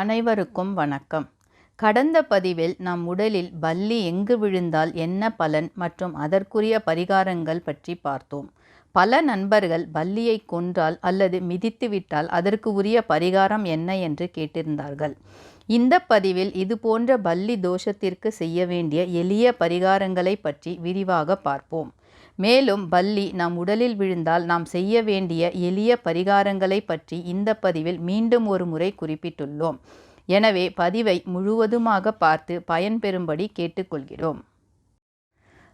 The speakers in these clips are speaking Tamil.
அனைவருக்கும் வணக்கம். கடந்த பதிவில் நம் உடலில் பல்லி எங்கு விழுந்தால் என்ன பலன் மற்றும் அதற்குரிய பரிகாரங்கள் பற்றி பார்த்தோம். பல நண்பர்கள் பல்லியை கொன்றால் அல்லது மிதித்துவிட்டால் அதற்கு உரிய பரிகாரம் என்ன என்று கேட்டிருந்தார்கள். இந்த பதிவில் இது போன்ற பல்லி தோஷத்திற்கு செய்ய வேண்டிய எளிய பரிகாரங்களை பற்றி விரிவாக பார்ப்போம். மேலும் பல்லி நம் உடலில் விழுந்தால் நாம் செய்ய வேண்டிய எளிய பரிகாரங்களை பற்றி இந்த பதிவில் மீண்டும் ஒரு முறை குறிப்பிட்டுள்ளோம். எனவே பதிவை முழுவதுமாக பார்த்து பயன்பெறும்படி கேட்டுக்கொள்கிறோம்.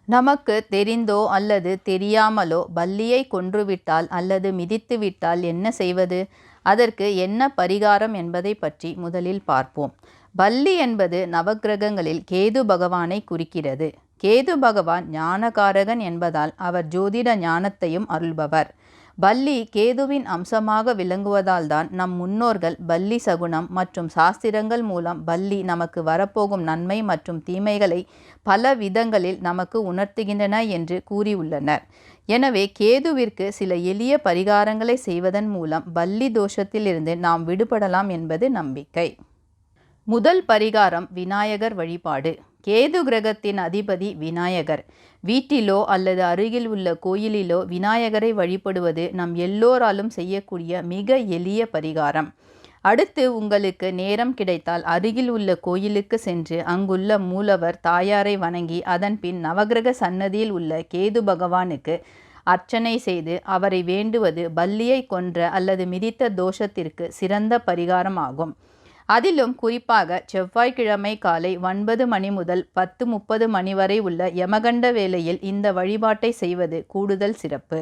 நமக்கு தெரிந்தோ அல்லது தெரியாமலோ பல்லியை கொன்றுவிட்டால் அல்லது மிதித்துவிட்டால் என்ன செய்வது? அதற்கு என்ன பரிகாரம் என்பதை பற்றி முதலில் பார்ப்போம். பல்லி என்பது நவக்கிரகங்களில் கேது பகவானை குறிக்கிறது. கேது பகவான் ஞானகாரகன் என்பதால் அவர் ஜோதிட ஞானத்தையும் அருள்பவர். பல்லி கேதுவின் அம்சமாக விளங்குவதால் தான் நம் முன்னோர்கள் பல்லி சகுனம் மற்றும் சாஸ்திரங்கள் மூலம் பல்லி நமக்கு வரப்போகும் நன்மை மற்றும் தீமைகளை பல விதங்களில் நமக்கு உணர்த்துகின்றன என்று கூறியுள்ளனர். எனவே கேதுவிற்கு சில எளிய பரிகாரங்களை செய்வதன் மூலம் பல்லி தோஷத்திலிருந்து நாம் விடுபடலாம் என்பது நம்பிக்கை. முதல் பரிகாரம் விநாயகர் வழிபாடு. கேது கிரகத்தின் அதிபதி விநாயகர். வீட்டிலோ அல்லது அருகில் உள்ள கோயிலிலோ விநாயகரை வழிபடுவது நம் எல்லோராலும் செய்யக்கூடிய மிக எளிய பரிகாரம். அடுத்து உங்களுக்கு நேரம் கிடைத்தால் அருகில் உள்ள கோயிலுக்கு சென்று அங்குள்ள மூலவர் தாயாரை வணங்கி அதன் பின் நவகிரக சன்னதியில் உள்ள கேது பகவானுக்கு அர்ச்சனை செய்து அவரை வேண்டுவது பல்லியை கொன்ற அல்லது மிதித்த தோஷத்திற்கு சிறந்த பரிகாரம் ஆகும் அதிலும் குறிப்பாக செவ்வாய்க்கிழமை காலை ஒன்பது மணி முதல் பத்து முப்பது மணி வரை உள்ள யமகண்ட வேளையில் இந்த வழிபாட்டை செய்வது கூடுதல் சிறப்பு.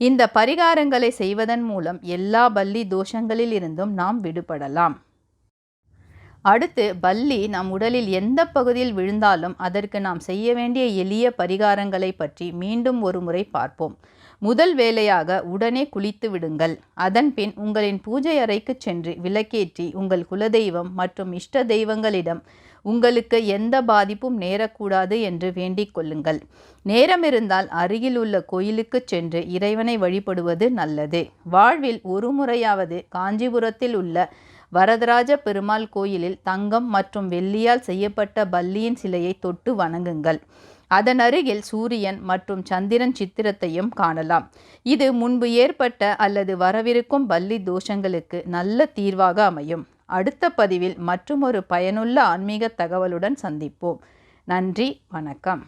இந்த பரிகாரங்களை செய்வதன் மூலம் எல்லா பல்லி தோஷங்களில் இருந்தும் நாம் விடுபடலாம். அடுத்து பல்லி நம் உடலில் எந்த பகுதியில் விழுந்தாலும் அதற்கு நாம் செய்ய வேண்டிய எளிய பரிகாரங்களை பற்றி மீண்டும் ஒரு முறை பார்ப்போம். முதல் வேலையாக உடனே குளித்து விடுங்கள். அதன்பின் உங்களின் பூஜை அறைக்கு சென்று விளக்கேற்றி உங்கள் குலதெய்வம் மற்றும் இஷ்ட தெய்வங்களிடம் உங்களுக்கு எந்த பாதிப்பும் நேரக்கூடாது என்று வேண்டிக் கொள்ளுங்கள். நேரம் இருந்தால் அருகில் உள்ள கோயிலுக்கு சென்று இறைவனை வழிபடுவது நல்லது. வாழ்வில் ஒரு முறையாவது காஞ்சிபுரத்தில் உள்ள வரதராஜ பெருமாள் கோயிலில் தங்கம் மற்றும் வெள்ளியால் செய்யப்பட்ட பல்லியின் சிலையை தொட்டு வணங்குங்கள். அதன் அருகில் சூரியன் மற்றும் சந்திரன் சித்திரத்தையும் காணலாம். இது முன்பு ஏற்பட்ட அல்லது வரவிருக்கும் பல்லி தோஷங்களுக்கு நல்ல தீர்வாக அமையும். அடுத்த பதிவில் மற்றும் ஒரு பயனுள்ள ஆன்மீக தகவலுடன் சந்திப்போம். நன்றி வணக்கம்.